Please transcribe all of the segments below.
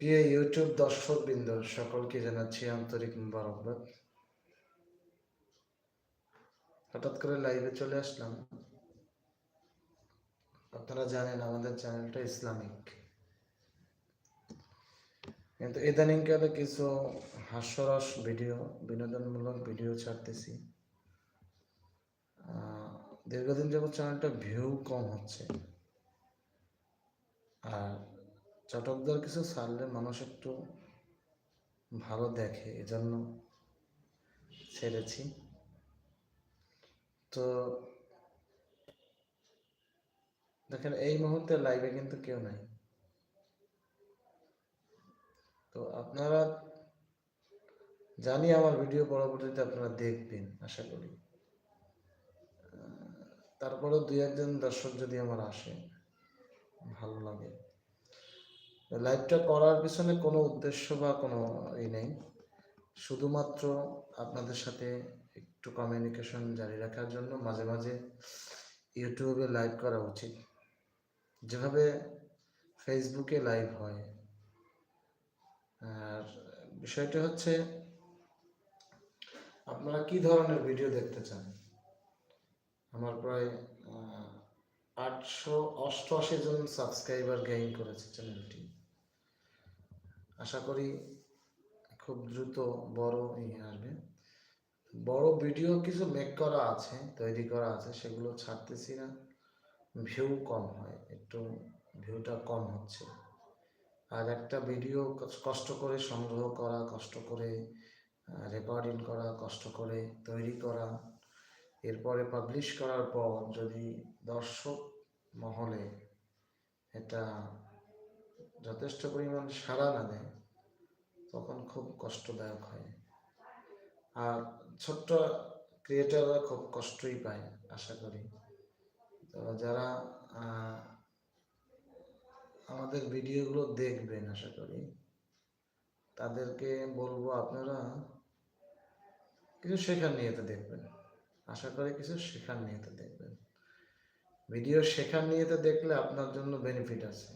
প্রিয় ইউটিউব দর্শক বৃন্দ সকলকে জানাচ্ছি আন্তরিক মুবারকবাদ। হঠাৎ করে লাইভে চলে আসলাম। আপনারা জানেন আমাদের চ্যানেলটা ইসলামিক। কিন্তু ইদানিংকালে কিছু হাস্যরস ভিডিও বিনোদনমূলক ভিডিও ছাড়তেছি। দীর্ঘদিন যাবত চ্যানেলটা ভিউ কম হচ্ছে। আর চটকদার কিছু ছাড়লে মানুষ একটু ভালো দেখে, এজন্য ছেড়েছি। তো দেখেন, এই মুহূর্তে লাইভে কিন্তু কেউ নাই। তো আপনারা জানি আমার ভিডিও পরবর্তীতে আপনারা দেখবেন, আশা করি। তারপরেও দুই একজন দর্শক যদি আমার আসে, ভালো লাগে। লাইভটা করার পিছনে কোনো উদ্দেশ্য বা কোনো ই নেই। শুধুমাত্র আপনাদের সাথে একটু কমিউনিকেশন জারি রাখার জন্য মাঝে মাঝে ইউটিউবে লাইভ করা উচিত। যেভাবে ফেসবুকে লাইভ হয়। আর বিষয়টা হচ্ছে, আপনারা কি ধরনের ভিডিও দেখতে চান? আমার প্রায় আটশো অষ্টআশি জন সাবস্ক্রাইবার গেইন করেছে চ্যানেলটি আশা করি খুব দ্রুত বড় ই আসবে। বড় ভিডিও কিছু মেক করা আছে, তৈরি করা আছে, সেগুলো ছাড়তেছি না। ভিউ কম হয়, একটু ভিউটা কম হচ্ছে। আর একটা ভিডিও কষ্ট করে সংগ্রহ করা, কষ্ট করে রেকর্ডিং করা, কষ্ট করে তৈরি করা। এরপরে পাবলিশ করার পর যদি দর্শক মহলে এটা যথেষ্ট পরিমাণ সাড়া না দেয়, তখন খুব কষ্টদায়ক হয়। আর ছোট্ট ক্রিয়েটাররা খুব কষ্টই পায়, আশা করি। তো যারা আমাদের ভিডিওগুলো দেখবেন, আশা করি, তাদেরকে বলব আপনারা কিছু শেখার নিয়েতে দেখবেন। আশা করি কিছু শেখার নিয়েতে দেখবেন। ভিডিও শেখার নিয়েতে দেখলে আপনার জন্য বেনিফিট আছে।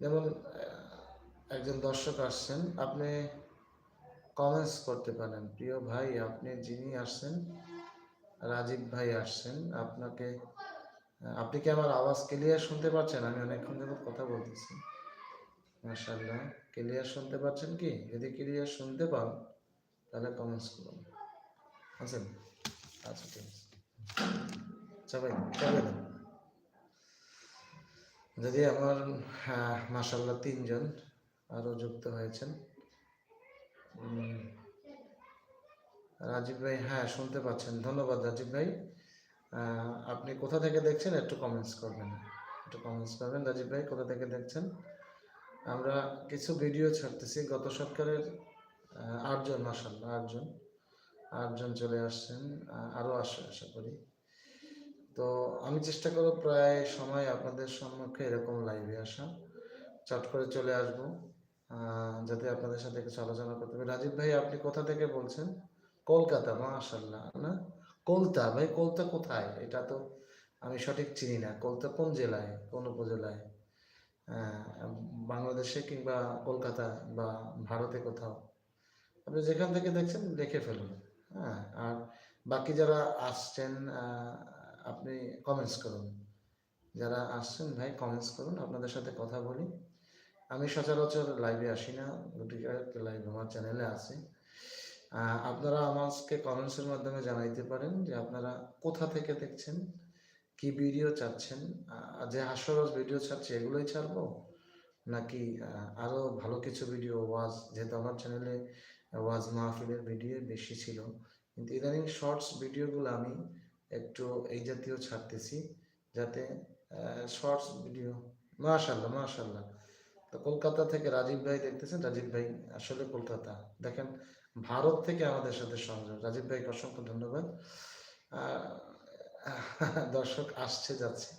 যেমন একজন দর্শক আসছেন, আপনি কমেন্টস করতে পারেন। প্রিয় ভাই, আপনি যিনি আসছেন, রাজীব ভাই আসছেন, আপনাকে আপনি কি আমার আওয়াজ ক্লিয়ার শুনতে পাচ্ছেন? আমি অনেকক্ষণ যাবত কথা বলতেছি। মাশাআল্লাহ ক্লিয়ার শুনতে পাচ্ছেন কি? যদি ক্লিয়ার শুনতে পান, তাহলে কমেন্টস করুন। আছেন আচ্ছা ঠিক আছে। চাপাই চাপাই দেন। যদি আমার হ্যাঁ মাসাল্লাহ তিনজন আরও যুক্ত হয়েছেন। রাজীব ভাই হ্যাঁ শুনতে পাচ্ছেন। ধন্যবাদ রাজীব ভাই। আপনি কোথা থেকে দেখছেন একটু কমেন্টস করবেন। একটু কমেন্টস করবেন রাজীব ভাই কোথা থেকে দেখছেন? আমরা কিছু ভিডিও ছাড়তেছি। গত সরকারের আটজন মাসাল্লাহ আটজন আটজন চলে আসছেন। আহ, আরও আসে আশা করি। তো আমি চেষ্টা করব প্রায় সময় আপনাদের সম্মুখে এরকম লাইভে আসা। চট করে চলে আসব যাতে আপনাদের সাথে কিছু আলোচনা করতে পারি। রাজীব ভাই, আপনি কোথা থেকে বলছেন? কলকাতা মাশাল্লাহ না? কলতা, ভাই, কলতা কোথায়? এটা তো আমি সঠিক চিনি না। কলতা কোন জেলায়, কোন উপজেলায়? বাংলাদেশে কিংবা কলকাতা বা ভারতে কোথাও? আপনি যেখান থেকে দেখছেন, দেখে ফেলুন। হ্যাঁ আর বাকি যারা আসছেন আপনি কমেন্টস করুন। যারা আসছেন ভাই কমেন্টস করুন, আপনাদের সাথে কথা বলি। আমি সচরাচর লাইভে আসি না, দুটি লাইভ আমার চ্যানেলে আছে। আপনারা আমাকে কমেন্টসের মাধ্যমে জানাইতে পারেন যে আপনারা কোথা থেকে দেখছেন, কি ভিডিও চাচ্ছেন যে হাস্যরস ভিডিও ছাড়ছে, এগুলোই ছাড়বো? নাকি আরও ভালো কিছু ভিডিও ওয়াজ যেহেতু আমার চ্যানেলে ওয়াজ মাহফিলের ভিডিও বেশি ছিল। কিন্তু ইদানিং শর্টস ভিডিওগুলো আমি একটু এই জাতীয় ছাড়তেছি যাতে শর্টস ভিডিও মাশাল্লাহ মাশাল্লাহ তো কলকাতা থেকে রাজীব ভাই দেখতেছেন? রাজীব ভাই আসলে কলকাতা। দেখেন, ভারত থেকে আমাদের সাথে সংযোগ। রাজীব ভাইকে অসংখ্য ধন্যবাদ। দর্শক আসছে, যাচ্ছে।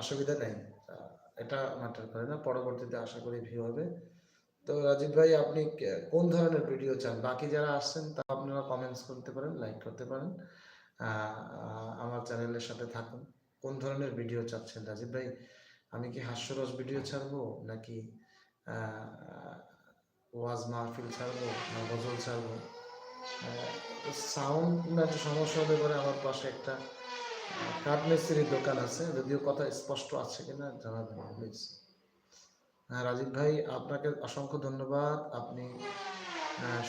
অসুবিধা নেই। এটা ম্যাটার করে না। পরবর্তীতে আশা করি ভিউ হবে। তো রাজীব ভাই, আপনি কোন ধরনের ভিডিও চান? বাকি যারা আসছেন, তা আপনারা কমেন্টস করতে পারেন লাইক করতে পারেন। আমার চ্যানেলের সাথে থাকুন। কোন ধরনের ভিডিও চাচ্ছেন রাজীব ভাই? আমি কি হাস্যরস ভিডিও ছাড়বো নাকি ওয়াজ মাহফিল ছাড়বো না গজল ছাড়বো? সাউন্ড না সমস্যা হতে পারে আমার পাশে একটা কাঠ মিস্ত্রির দোকান আছে। যদিও কথা স্পষ্ট আছে কিনা জানাবেন প্লিজ হ্যাঁ রাজীব ভাই, আপনাকে অসংখ্য ধন্যবাদ। আপনি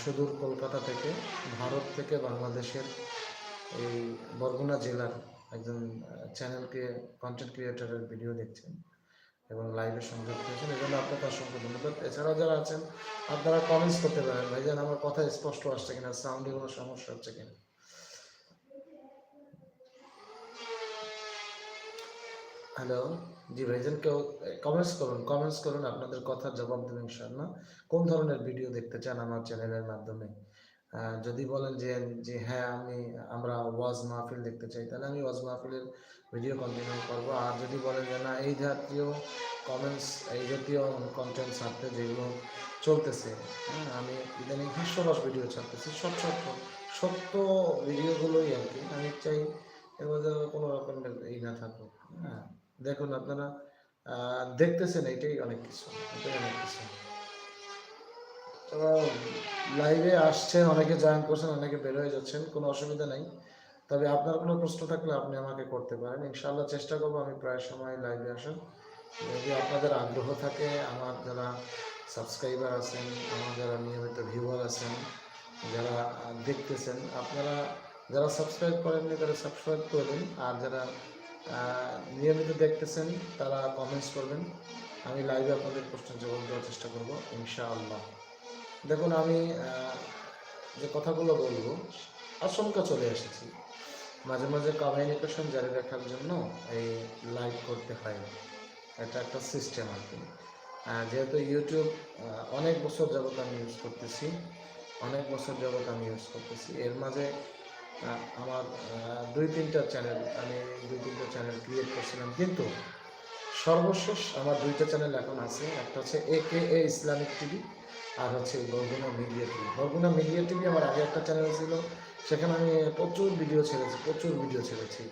সুদূর কলকাতা থেকে, ভারত থেকে বাংলাদেশের এই বরগুনা জেলার একজন চ্যানেলকে কন্টেন্ট ক্রিয়েটরের ভিডিও দেখছেন এবং লাইভে সংযোগ দিয়েছেন এই জন্য আপনাকে অসংখ্য ধন্যবাদ। এছাড়াও যারা আছেন, আপনারা কমেন্টস করতে পারেন। ভাইজান, আমার কথা স্পষ্ট আসছে কিনা? সাউন্ডে কোনো সমস্যা হচ্ছে কিনা? হ্যালো জি, ভাইজান, কেউ কমেন্টস করুন। কমেন্টস করুন, আপনাদের কথার জবাব দেবেন ইনশাআল্লাহ। কোন ধরনের ভিডিও দেখতে চান আমার চ্যানেলের মাধ্যমে? যদি বলেন যে যে হ্যাঁ আমি, আমরা ওয়াজ মাহফিল দেখতে চাই, তাহলে আমি ওয়াজ মাহফিলের ভিডিও কন্টিনিউ করব। আর যদি বলেন যে, না, এই জাতীয় কমেন্টস এই জাতীয় কন্টেন্ট ছাড়তে যেগুলো চলতেছে হ্যাঁ আমি ইদানিং হাস্যরস ভিডিও ছাড়তেছি, সব সত্য সত্য ভিডিওগুলোই আর কি। আমি চাই মধ্যে কোনো রকমের এই না থাকুক হ্যাঁ। দেখুন, আপনারা দেখতেছেন, এটাই অনেক কিছু, এটাই অনেক কিছু। তো লাইভে আসছেন, অনেকে জয়েন করছেন, অনেকে বের হয়ে যাচ্ছেন, কোনো অসুবিধা নেই। তবে আপনার কোনো প্রশ্ন থাকলে আপনি আমাকে করতে পারেন। ইনশাল্লাহ চেষ্টা করব আমি প্রায় সময় লাইভে আসার যদি আপনাদের আগ্রহ থাকে, আমার যারা সাবস্ক্রাইবার আছেন, আমার যারা নিয়মিত ভিউয়ার আছেন, যারা দেখতেছেন, আপনারা যারা সাবস্ক্রাইব করেননি, তারা সাবস্ক্রাইব করে দিন। আর যারা নিয়মিত দেখতেছেন, তারা কমেন্টস করবেন। আমি লাইভে আপনাদের প্রশ্নের জবাব দেওয়ার চেষ্টা করব, ইনশাআল্লাহ। দেখুন, আমি যে কথাগুলো বলব, আশঙ্কা চলে এসেছি। মাঝে মাঝে কমিউনিকেশন জারি রাখার জন্য এই লাইভ করতে হয়। এটা একটা সিস্টেম আর কি। যেহেতু ইউটিউব অনেক বছর যাবত আমি ইউজ করতেছি, অনেক বছর যাবত আমি ইউজ করতেছি। এর মাঝে আমার দুই তিনটা চ্যানেল আমি দুই তিনটা চ্যানেল ক্রিয়েট করছিলাম। কিন্তু সর্বশেষ আমার দুইটা চ্যানেল এখন আছে। একটা হচ্ছে এ কে এ ইসলামিক টিভি আর হচ্ছে Barguna media TV. Barguna media TV আমার আগে একটা চ্যানেল ছিল, সেখানে আমি প্রচুর ভিডিও ছেড়েছি, প্রচুর ভিডিও ছেড়েছি।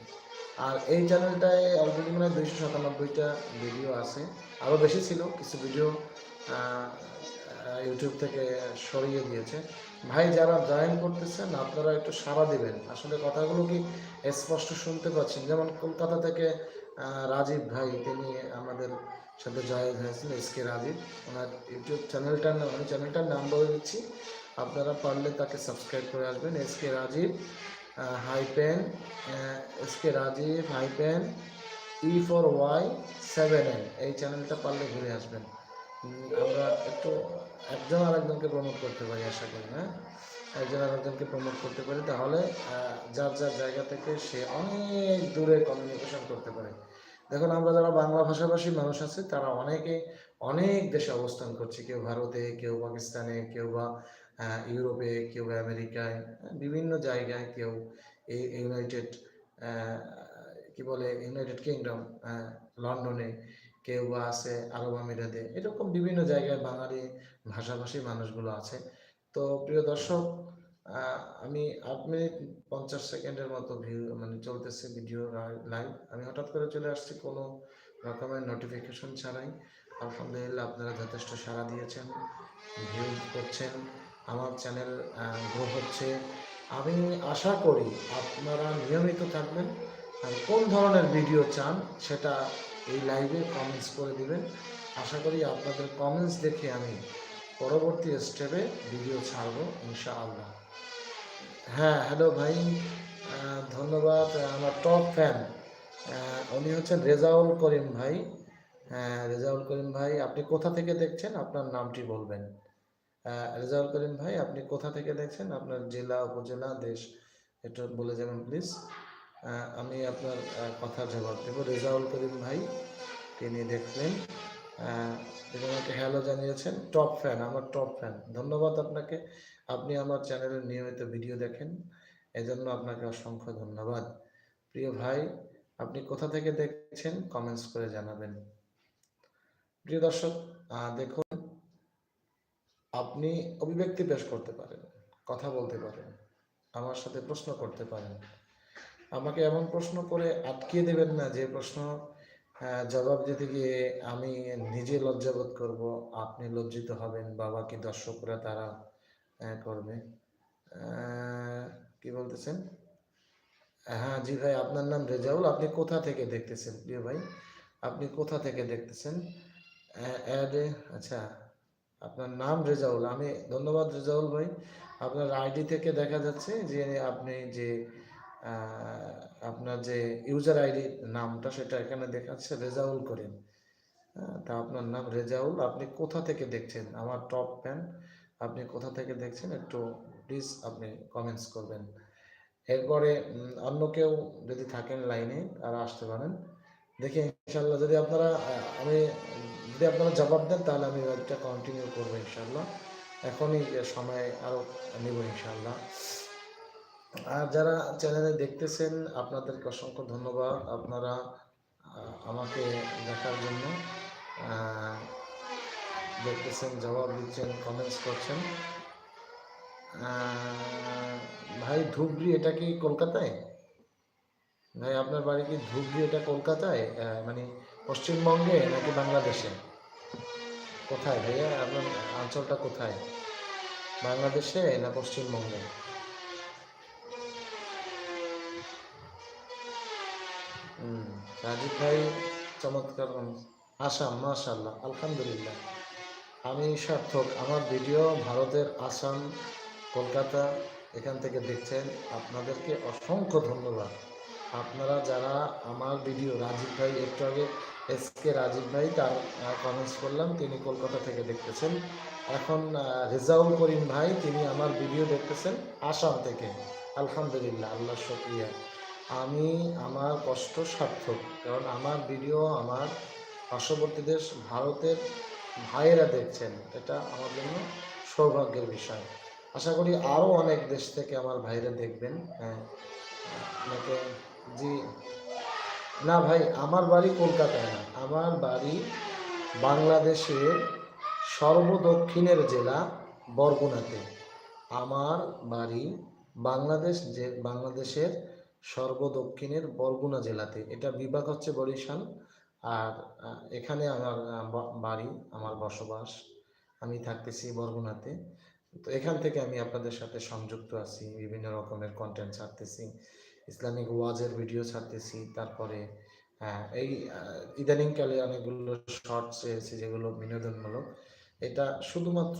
আর এই চ্যানেলটায় অলরেডি মানে দুইশো সাতানব্বইটা ভিডিও আছে, আরও বেশি ছিল, কিছু ভিডিও ইউটিউব থেকে সরিয়ে দিয়েছে। ভাই, যারা জয়েন করতেছেন আপনারা একটু সাড়া দিবেন। আসলে কথাগুলো কি স্পষ্ট শুনতে পাচ্ছেন? যেমন কলকাতা থেকে রাজীব ভাই, তিনি আমাদের সাথে জয়েন হয়েছেন এস কে রাজীব ওনার ইউটিউব চ্যানেলটার নাম আমি চ্যানেলটার নাম বলে দিচ্ছি। আপনারা পারলে তাকে সাবস্ক্রাইব করে আসবেন। S K Rajib hyphen S K Rajib hyphen E for Y seven N এই চ্যানেলটা পারলে ঘুরে আসবেন। আমরা একটু একজন আরেকজনকে প্রমোট করতে পারি, আশা করি হ্যাঁ? একজন আরেকজনকে প্রমোট করতে পারি। তাহলে যার যার জায়গা থেকে সে অনেক দূরে কমিউনিকেশন করতে পারে। দেখুন আমরা যারা বাংলা ভাষাভাষী মানুষ আছে তারা অনেকে অনেক দেশে অবস্থান করছে। কেউ ভারতে কেউ পাকিস্তানে কেউ বা ইউরোপে কেউ আমেরিকায় হ্যাঁ, বিভিন্ন জায়গায় কেউ এই ইউনাইটেড কি বলে ইউনাইটেড কিংডম লন্ডনে কেউ বা আছে আরব আমিরাতে। এরকম বিভিন্ন জায়গায় বাঙালি ভাষাভাষী মানুষগুলো আছে। তো প্রিয় দর্শক আমি আট মিনিট পঞ্চাশ সেকেন্ডের মতো ভিউ মানে চলতেছে ভিডিও লাইভ আমি হঠাৎ করে চলে আসছি কোনো রকমের নোটিফিকেশন ছাড়াই। আলহামদুলিল্লাহ আপনারা যথেষ্ট সাড়া দিয়েছেন ভিউ করছেন, আমার চ্যানেল গ্রো হচ্ছে। আমি আশা করি আপনারা নিয়মিত থাকবেন আর কোন ধরনের ভিডিও চান সেটা এই লাইভে কমেন্টস করে দিবেন। আশা করি আপনাদের কমেন্টস দেখে আমি পরবর্তী স্টেপে ভিডিও ছাড়বো, ইনশাআল্লাহ। হ্যাঁ হ্যালো ভাই। ধন্যবাদ আমার টপ ফ্যান উনি হচ্ছেন রেজাউল করিম ভাই। হ্যাঁ রেজাউল করিম ভাই, আপনি কোথা থেকে দেখছেন? আপনার নামটি বলবেন। রেজাউল করিম ভাই, আপনি কোথা থেকে দেখছেন? আপনার জেলা, উপজেলা, দেশ, একটু বলে যাবেন প্লিজ আমি আপনার কথার জবাব দেবো। রেজাউল করিম ভাই, তিনি দেখলেন। তিনি আমাকে হ্যালো জানিয়েছেন। টপ ফ্যান আমার টপ ফ্যান ধন্যবাদ আপনাকে। আপনি আমার চ্যানেলে নিয়মিত ভিডিও দেখেন। এজন্য আপনাকে অসংখ্য ধন্যবাদ। প্রিয় ভাই, আপনি কোথা থেকে দেখছেন কমেন্টস করে জানাবেন। প্রিয় দর্শক দেখুন, আপনি অভিব্যক্তি পেশ করতে পারেন, কথা বলতে পারেন, আমার সাথে প্রশ্ন করতে পারেন। আমাকে এমন প্রশ্ন করে আটকিয়ে দেবেন না যে প্রশ্ন জবাব দিতে গিয়ে আমি নিজে লজ্জাবোধ করব, আপনি লজ্জিত হবেন, বাবা কি দর্শকরা তারা করবে কি বলতেছেন? হ্যাঁ জি ভাই আপনার নাম রেজাউল। আপনি কোথা থেকে দেখতেছেন? প্রিয় ভাই আপনি কোথা থেকে দেখতেছেন? অ্যাডে আচ্ছা আপনার নাম রেজাউল। আমি ধন্যবাদ রেজাউল ভাই। আপনার আইডি থেকে দেখা যাচ্ছে যে আপনি যে আপনার যে ইউজার আইডি নামটা সেটা এখানে দেখাচ্ছে রেজাউল হ্যাঁ, তা আপনার নাম রেজাউল। আপনি কোথা থেকে দেখছেন? আমার টপ ফ্যান। আপনি কোথা থেকে দেখছেন একটু প্লিজ আপনি কমেন্টস করবেন। এরপরে অন্য কেউ যদি থাকেন লাইনে তারা আসতে পারেন, দেখি ইনশাল্লাহ যদি আপনারা আমি, যদি আপনারা জবাব দেন, তাহলে আমি লাইভটা কন্টিনিউ করব ইনশাল্লাহ এখনই সময় আরও নেব ইনশাল্লাহ আর যারা চ্যানেলে দেখতেছেন, আপনাদেরকে অসংখ্য ধন্যবাদ। আপনারা আমাকে দেখার জন্য দেখতেছেন, জবাব দিচ্ছেন কমেন্টস করছেন। ভাই, ধুবড়ি, এটা কি কলকাতায়? ভাই, আপনার বাড়ি কি ধুবড়ি, এটা কলকাতায়? মানে পশ্চিমবঙ্গে নাকি বাংলাদেশে? কোথায় ভাইয়া? আপনার অঞ্চলটা কোথায়? বাংলাদেশে না পশ্চিমবঙ্গে? রাজীব ভাই, চমৎকার। আসাম মাশাল্লাহ আলহামদুলিল্লাহ। আমি সার্থক। আমার ভিডিও ভারতের আসাম, কলকাতা এখান থেকে দেখছেন। আপনাদেরকে অসংখ্য ধন্যবাদ। আপনারা যারা আমার ভিডিও, রাজীব ভাই, একটু আগে এস কে রাজীব ভাই তার কমেন্টস করলাম, তিনি কলকাতা থেকে দেখতেছেন। এখন রেজাউল করিম ভাই, তিনি আমার ভিডিও দেখতেছেন আসাম থেকে। আলহামদুলিল্লাহ, আল্লাহ শুক্রিয়া। আমি, আমার কষ্ট সার্থক। কারণ আমার ভিডিও, আমার পার্শ্ববর্তী দেশ ভারতের ভাইয়েরা দেখছেন, এটা আমার জন্য সৌভাগ্যের বিষয়। আশা করি আরও অনেক দেশ থেকে আমার ভাইরা দেখবেন। হ্যাঁ আপনাকে জি। না ভাই, আমার বাড়ি কলকাতায় না, আমার বাড়ি বাংলাদেশের সর্বদক্ষিণের জেলা বরগুনাতে। আমার বাড়ি বাংলাদেশ যে, বাংলাদেশের সর্বদক্ষিণের বরগুনা জেলাতে। এটা বিভাগ হচ্ছে বরিশাল আর এখানে আমার বাড়ি, আমার বসবাস। আমি থাকতেছি বরগুনাতে। তো এখান থেকে আমি আপনাদের সাথে সংযুক্ত আছি, বিভিন্ন রকমের কন্টেন্ট ছাড়তেছি। ইসলামিক ওয়াজের ভিডিও ছাড়তেছি, তারপরে এই ইদানিংকালে অনেকগুলো শর্টস এসেছে যেগুলো বিনোদনমূলক। এটা শুধুমাত্র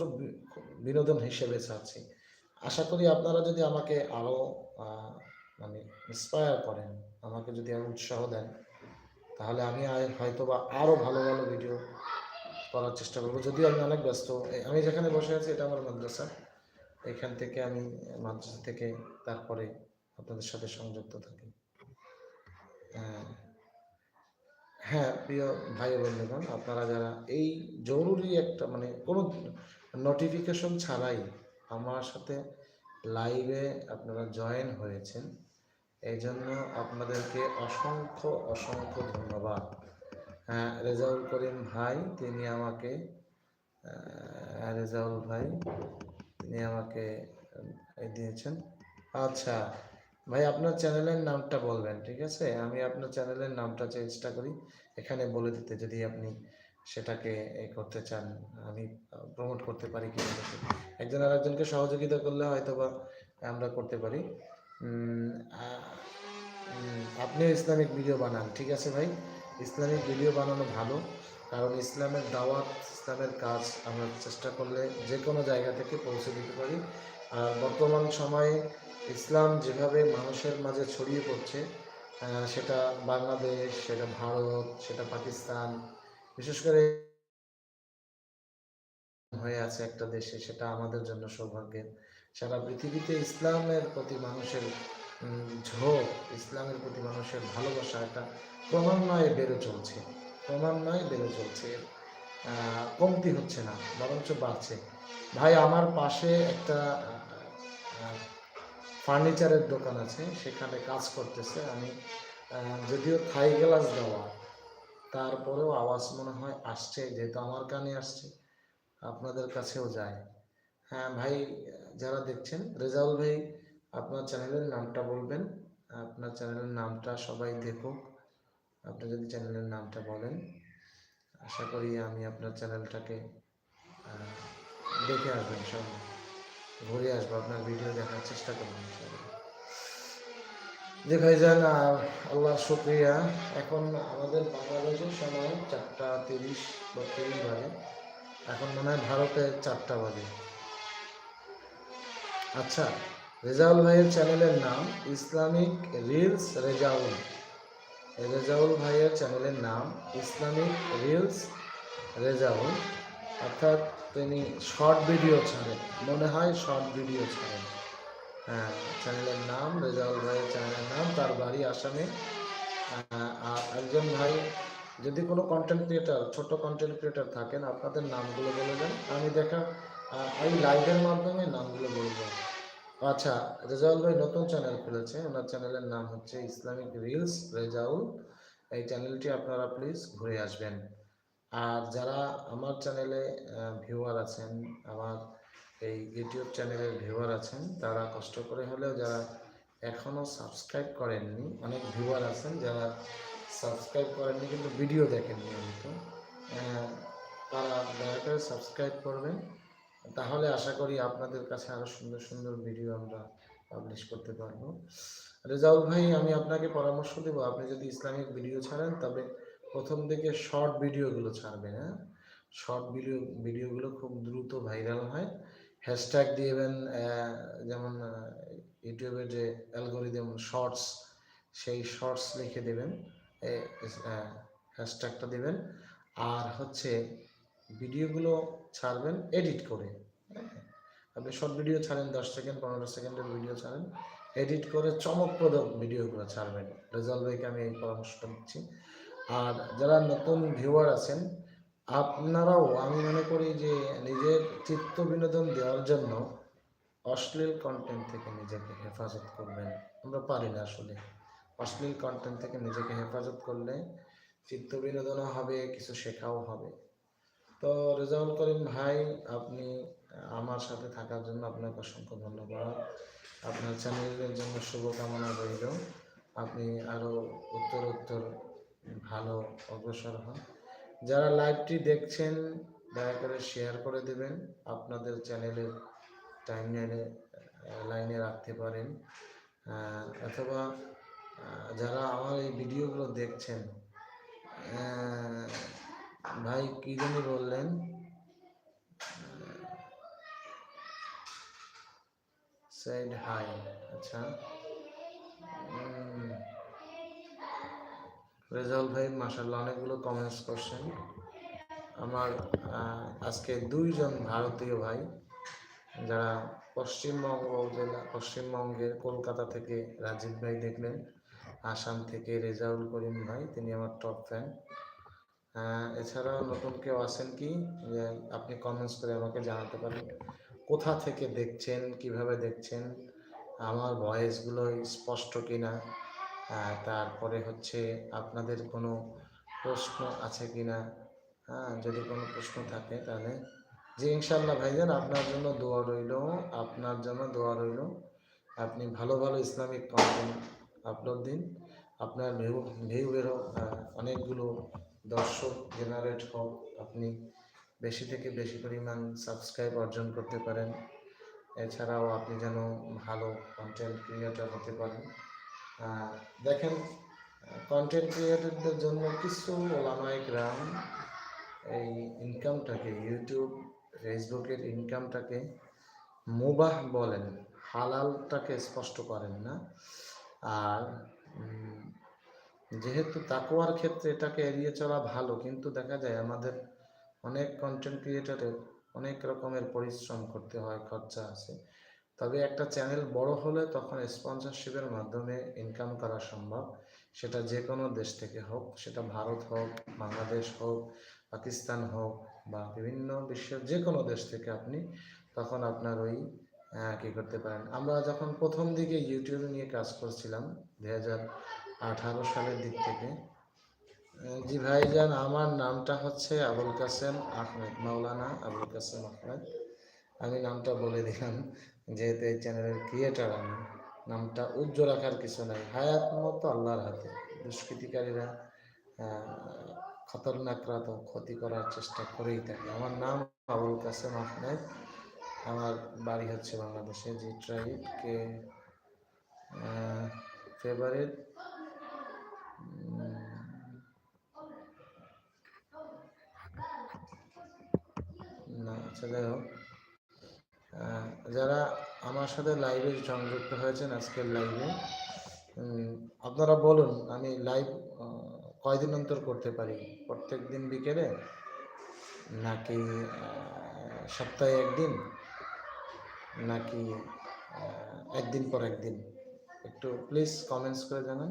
বিনোদন হিসেবে ছাড়ছি। আশা করি আপনারা যদি আমাকে আরও মানে ইন্সপায়ার করেন, আমাকে যদি আরও উৎসাহ দেন তাহলে আমি হয়তো বা আরও ভালো ভালো ভিডিও করার চেষ্টা করব। যদিও আমি অনেক ব্যস্ত। আমি যেখানে বসে আছি, এটা আমার মাদ্রাসা। এখান থেকে আমি মাদ্রাসা থেকে তারপরে আপনাদের সাথে সংযুক্ত থাকি। হ্যাঁ প্রিয় ভাই বন্ধুগণ, আপনারা যারা এই জরুরি একটা মানে কোনো নোটিফিকেশন ছাড়াই আমার সাথে লাইভে আপনারা জয়েন হয়েছেন এই জন্য আপনাদেরকে অসংখ্য অসংখ্য ধন্যবাদ। হ্যাঁ রেজাউল করিম ভাই, তিনি আমাকে রেজাউল ভাই, তিনি আমাকে দিয়েছেন। আচ্ছা ভাই, আপনার চ্যানেলের নামটা বলবেন, ঠিক আছে? আমি আপনার চ্যানেলের নামটা চেষ্টা করি, এখানে বলে দিতে, যদি আপনি সেটাকে এ করতে চান, আমি প্রমোট করতে পারি কি একজন আর একজনকে সহযোগিতা করলে হয়তো বা আমরা করতে পারি। আপনিও ইসলামিক ভিডিও বানান, ঠিক আছে ভাই? ইসলামিক ভিডিও বানানো ভালো, কারণ ইসলামের দাওয়াত, ইসলামের কাজ আমরা চেষ্টা করলে যে কোনো জায়গা থেকে পৌঁছে দিতে পারি। আর বর্তমান সময়ে ইসলাম যেভাবে মানুষের মাঝে ছড়িয়ে পড়ছে সেটা বাংলাদেশ, সেটা ভারত, সেটা পাকিস্তান, বিশেষ করে হয়ে আছে একটা দেশে, সেটা আমাদের জন্য সৌভাগ্যের। সারা পৃথিবীতে ইসলামের প্রতি মানুষের ঝোঁক, ইসলামের প্রতি মানুষের ভালোবাসা এটা ক্রমান্বয়ে বেড়ে চলছে, ক্রমান্বয়ে বেড়ে চলছে। কমতি হচ্ছে না, বরঞ্চ বাড়ছে। ভাই, আমার পাশে একটা ফার্নিচারের দোকান আছে, সেখানে কাজ করতেছে। আমি যদিও থাই গ্লাস দেওয়া, তারপরেও আওয়াজ মনে হয় আসছে, যেহেতু আমার কানে আসছে, আপনাদের কাছেও যায়। হ্যাঁ ভাই, যারা দেখছেন, রেজাউল ভাই আপনার চ্যানেলের নামটা বলবেন। আপনার চ্যানেলের নামটা সবাই দেখুক। আপনি যদি চ্যানেলের নামটা বলেন, আশা করি আমি আপনার চ্যানেলটাকে দেখে আসবেন সব, ঘুরে আসব, আপনার ভিডিও দেখার চেষ্টা করব। জি ভাইজান আল্লাহ শুক্রিয়া। এখন আমাদের বাংলাদেশের সময় চারটা তিরিশ বা তিরিশ বাজে। এখন মনে হয় ভারতে চারটা বাজে। আচ্ছা রেজাউল ভাইয়ের চ্যানেলের নাম ইসলামিক রিলস রেজাউল। রেজাউল ভাইয়ের চ্যানেলের নাম ইসলামিক রিলস রেজাউল। অর্থাৎ তিনি শর্ট ভিডিও ছাড়েন, মনে হয় শর্ট ভিডিও ছাড়েন। হ্যাঁ চ্যানেলের নাম, রেজাউল ভাইয়ের চ্যানেলের নাম, তার বাড়ি আসামে। আর একজন ভাই, যদি কোনো কন্টেন্ট ক্রিয়েটার ছোট কন্টেন্ট ক্রিয়েটার থাকেন, আপনাদের নামগুলো বলে দেন। আমি দেখা এই লাইভের মাধ্যমে নামগুলো বলে বলব আচ্ছা রেজাউল ভাই নতুন চ্যানেল খুলেছে। ওনার চ্যানেলের নাম হচ্ছে ইসলামিক রিলস রেজাউল। এই চ্যানেলটি আপনারা প্লিজ ঘুরে আসবেন। আর যারা আমার চ্যানেলে ভিউয়ার আছেন আমার এই ইউটিউব চ্যানেলের ভিউয়ার আছেন তারা কষ্ট করে হলেও যারা এখনও সাবস্ক্রাইব করেননি অনেক ভিউয়ার আছেন যারা সাবস্ক্রাইব করেননি কিন্তু ভিডিও দেখেন নিয়মিত আহ, তারা দয়া করে সাবস্ক্রাইব করবেন। তাহলে আশা করি আপনাদের কাছে আরও সুন্দর সুন্দর ভিডিও আমরা পাবলিশ করতে পারব। রেজাউল ভাই, আমি আপনাকে পরামর্শ দেবো, আপনি যদি ইসলামিক ভিডিও ছাড়েন, তবে প্রথম দিকে শর্ট ভিডিওগুলো ছাড়বেন হ্যাঁ? শর্ট ভিডিও ভিডিওগুলো খুব দ্রুত ভাইরাল হয়। হ্যাশট্যাগ দিয়েবেন যেমন ইউটিউবের যে অ্যালগোরিদম শর্টস সেই শর্টস লিখে দেবেন। হ্যাশট্যাগটা দেবেন। আর হচ্ছে ভিডিওগুলো ছাড়বেন এডিট করে? আপনি শর্ট ভিডিও ছাড়েন, দশ সেকেন্ড পনেরো সেকেন্ডের ভিডিও ছাড়েন এডিট করে চমকপ্রদ ভিডিওগুলো ছাড়বেন। রেজাল্ট ভাইকে আমি এই পরামর্শটা দিচ্ছি। আর যারা নতুন ভিউয়ার আছেন, আপনারাও আমি মনে করি যে নিজের চিত্ত বিনোদন দেওয়ার জন্য অশ্লীল কন্টেন্ট থেকে নিজেকে হেফাজত করবেন। আমরা পারি না আসলে। অশ্লীল কন্টেন্ট থেকে নিজেকে হেফাজত করলে চিত্ত বিনোদনও হবে, কিছু শেখাও হবে। তো রেজাউল করিম ভাই, আপনি, আমার সাথে থাকার জন্য আপনাকে অসংখ্য ধন্যবাদ। আপনার চ্যানেলের জন্য শুভকামনা রইল। আপনি আরও উত্তর উত্তর ভালো অগ্রসর হন। যারা লাইভটি দেখছেন, দয়া করে শেয়ার করে দেবেন। আপনাদের চ্যানেলের টাইম লাইনে রাখতে পারেন। অথবা যারা আমার এই ভিডিওগুলো দেখছেন ভাই কি জানি বললেন? সাইড হাই আচ্ছা। উম, রেজাউল ভাই মাসাল্লাহ অনেকগুলো কমেন্টস করছেন। আমার আজকে দুইজন ভারতীয় ভাই যারা পশ্চিমবঙ্গ জেলা পশ্চিমবঙ্গের কলকাতা থেকে রাজীব ভাই দেখলেন আসাম থেকে রেজাউল করিম ভাই তিনি আমার টপ ফ্যান এছাড়াও নতুন কেউ আছেন কি? যে আপনি কমেন্টস করে আমাকে জানাতে পারেন। কোথা থেকে দেখছেন? কীভাবে দেখছেন? আমার ভয়েসগুলো স্পষ্ট কিনা? তারপরে হচ্ছে আপনাদের কোনো প্রশ্ন আছে কিনা? হ্যাঁ যদি কোনো প্রশ্ন থাকে তাহলে। জি ইনশাল্লাহ ভাইজান, আপনার জন্য দোয়া রইল। আপনার জন্য দোয়া রইল। আপনি ভালো ভালো ইসলামিক কন্টেন্ট আপলোড দিন। আপনার ভিউ ভিউ অনেকগুলো দর্শক জেনারেট হোক, আপনি বেশি থেকে বেশি পরিমাণ সাবস্ক্রাইব অর্জন করতে পারেন। এছাড়াও আপনি যেন ভালো কন্টেন্ট ক্রিয়েটর হতে পারেন। দেখেন কন্টেন্ট ক্রিয়েটরদের জন্য কিছু ওলামাই গ্রাম এই ইনকামটাকে ইউটিউব ফেসবুকের ইনকামটাকে মুবাহ বলেন, হালালটাকে স্পষ্ট করেন না। আর যেহেতু তাকওয়ার ক্ষেত্রে এটাকে এড়িয়ে চলা ভালো, কিন্তু দেখা যায় আমাদের অনেক কন্টেন্ট ক্রিয়েটারের অনেক রকমের পরিশ্রম করতে হয়, খরচা আছে। তবে একটা চ্যানেল বড় হলে তখন স্পন্সরশিপের মাধ্যমে ইনকাম করা সম্ভব। সেটা যে কোনো দেশ থেকে হোক, সেটা ভারত হোক, বাংলাদেশ হোক, পাকিস্তান হোক বা বিভিন্ন বিশ্বের যে কোনো দেশ থেকে আপনি তখন আপনার ওই কি করতে পারেন। আমরা যখন প্রথম দিকে ইউটিউব নিয়ে কাজ করছিলাম, দুই হাজার আঠারো সালের দিক থেকে। জি ভাইজান, আমার নামটা হচ্ছে আবুল কাসেম আহমেদ, মাওলানা আবুল কাসেম আহমেদ। আমি নামটা বলে দিলাম, যেহেতু এই চ্যানেলের ক্রিয়েটার আমি। নামটা উজ্জ্বল রাখার কিছু নাই, হায়াত মতো আল্লাহর হাতে। দুষ্কৃতিকারীরা খতরনাকরা তো ক্ষতি করার চেষ্টা করেই থাকে। আমার নাম আবুল কাসেম আহমেদ। আমার বাড়ি হচ্ছে বাংলাদেশে, জি ট্রাইব, কে ফেভারিট। না আচ্ছা যাই হোক। যারা আমার সাথে লাইভে সংযুক্ত হয়েছেন আজকের লাইভে আপনারা বলুন, আমি লাইভ কয়দিন অন্তর করতে পারি? প্রত্যেক দিন বিকেলে? নাকি সপ্তাহে একদিন? নাকি একদিন পর একদিন? একটু প্লিজ কমেন্টস করে জানান।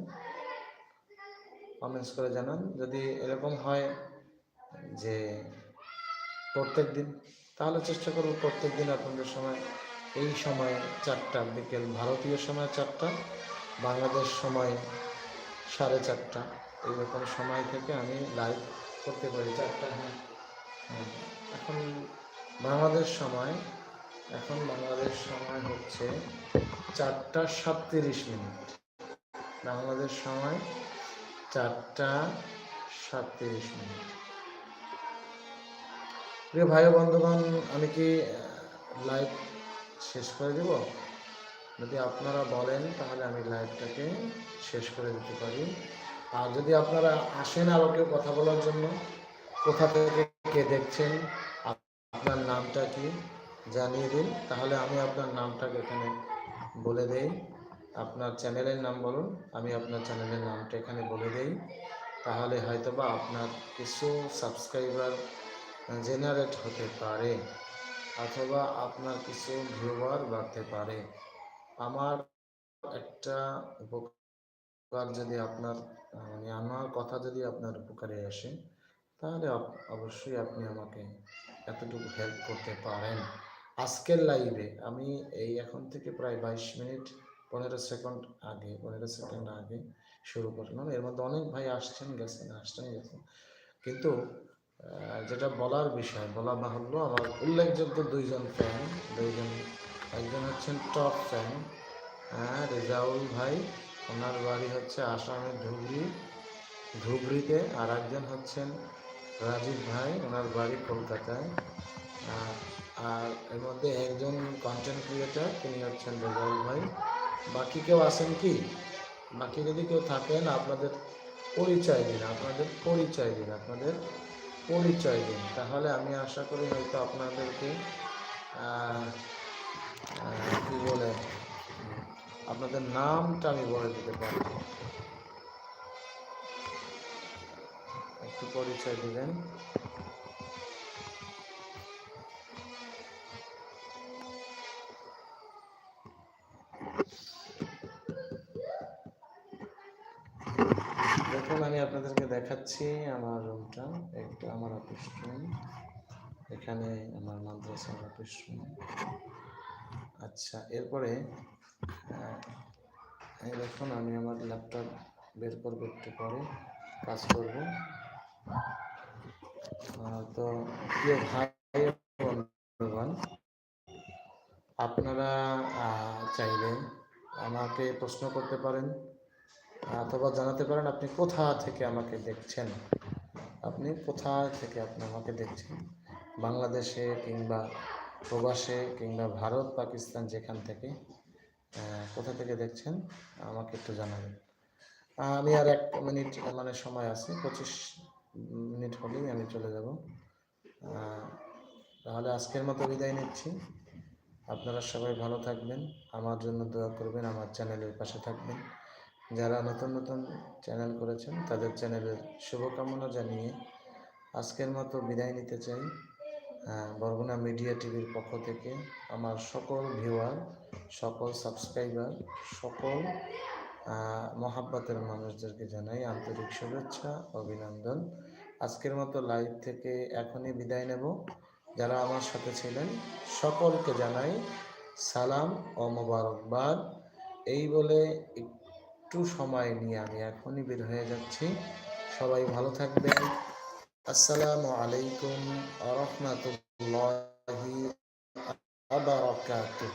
কমেন্টস করে জানান। যদি এরকম হয় যে প্রত্যেক দিন, তাহলে চেষ্টা করব প্রত্যেক দিন আপনাদের সময়, এই সময় চারটা, বিকেল ভারতীয় সময় চারটা, বাংলাদেশ সময় সাড়ে চারটা। এইরকম সময় থেকে আমি লাইভ করতে পারি। চারটা হ্যাঁ। হ্যাঁ। এখন বাংলাদেশ সময়, এখন বাংলাদেশ সময় হচ্ছে চারটা সাতত্রিশ মিনিট। বাংলাদেশ সময় চারটা সাতত্রিশ মিনিট। প্রিয় ভাই বন্ধুগণ, আমি কি লাইভ শেষ করে দেব? যদি আপনারা বলেন, তাহলে আমি লাইভটাকে শেষ করে দিতে পারি। আর যদি আপনারা আসেন আরও কেউ কথা বলার জন্য, কোথা থেকে কে দেখছেন, আপনার নামটা কি, জানিয়ে দিন। তাহলে আমি আপনার নামটাকে এখানে বলে দেই। আপনার চ্যানেলের নাম বলুন, আমি আপনার চ্যানেলের নামটা এখানে বলে দেই। তাহলে হয়তোবা আপনার কিছু সাবস্ক্রাইবার জেনারেট হতে পারে, অথবা আপনার কিছু ভিউয়ার বাড়তে পারে। আমার একটা উপকার যদি আপনার মানে আমার কথা যদি আপনার উপকারে আসে, তাহলে অবশ্যই আপনি আমাকে এতটুকু হেল্প করতে পারেন। আজকের লাইভে আমি এই এখন থেকে প্রায় বাইশ মিনিট পনেরো সেকেন্ড আগে, পনেরো সেকেন্ড আগে শুরু করলাম এর মধ্যে অনেক ভাই আসছেন, গেছেন আসছেন, গেছেন। কিন্তু যেটা বলার বিষয়, বলা বাহুল্য, আমার উল্লেখযোগ্য দুইজন ফ্যান দুইজন, একজন হচ্ছেন টপ ফ্যান হ্যাঁ রেজাউল ভাই, ওনার বাড়ি হচ্ছে আসামের ধুবড়ি, ধুবড়িতে, আর একজন হচ্ছেন রাজীব ভাই, ওনার বাড়ি কলকাতায়। আর এর মধ্যে একজন কন্টেন্ট ক্রিয়েটার তিনি হচ্ছেন রেজাউল ভাই। বাকি কেউ আছেন কি? বাকি যদি কেউ থাকেন, আপনাদের পরিচয় দিন, আপনাদের পরিচয় দিন, আপনাদের পরিচয় দিন। তাহলে আমি আশা করি হয়তো আপনাদেরকে কি বলে, আপনাদের নামটা আমি বলে দিতে পারি একটু পরিচয় দিবেন দেখুন আমি আপনাদেরকে দেখাচ্ছি আমার রুমটা একটা আমার অফিস রুম এখানে আমার মাদ্রাসার অফিস রুম আচ্ছা এরপরে দেখুন, আমি আমার ল্যাপটপ বের করব একটু পরে, কাজ করব। তো প্রিয় ভাই আপনারা চাইলে আমাকে প্রশ্ন করতে পারেন। অথবা জানাতে পারেন আপনি কোথা থেকে আমাকে দেখছেন। আপনি কোথা থেকে আপনি আমাকে দেখছেন? বাংলাদেশে কিংবা প্রবাসে কিংবা ভারত, পাকিস্তান যেখান থেকে কোথা থেকে দেখছেন? আমাকে একটু জানাবেন। আমি আর এক মিনিট মানে সময় আছে, পঁচিশ মিনিট হলেই আমি চলে যাব। তাহলে আজকের মতো বিদায় নিচ্ছি। আপনারা সবাই ভালো থাকবেন। আমার জন্য দোয়া করবেন, আমার চ্যানেলের পাশে থাকবেন। যারা নতুন নতুন চ্যানেল করেছেন, তাদের চ্যানেলের শুভকামনা জানিয়ে আজকের মতো বিদায় নিতে চাই। বরগুনা মিডিয়া টিভির পক্ষ থেকে আমার সকল ভিউয়ার সকল সাবস্ক্রাইবার সকল মহাব্বতের মানুষদেরকে জানাই আন্তরিক শুভেচ্ছা, অভিনন্দন। আজকের মতো লাইভ থেকে এখনই বিদায় নেব। যারা আমার সাথে ছিলেন, সকলকে জানাই সালাম ও মোবারকবাদ। এই বলে একটু সময় নিয়ে আমি এখনই বের হয়ে যাচ্ছি। সবাই ভালো থাকবেন। আসসালামু আলাইকুম রহমতুল্লাহি আবারাকাতুহ।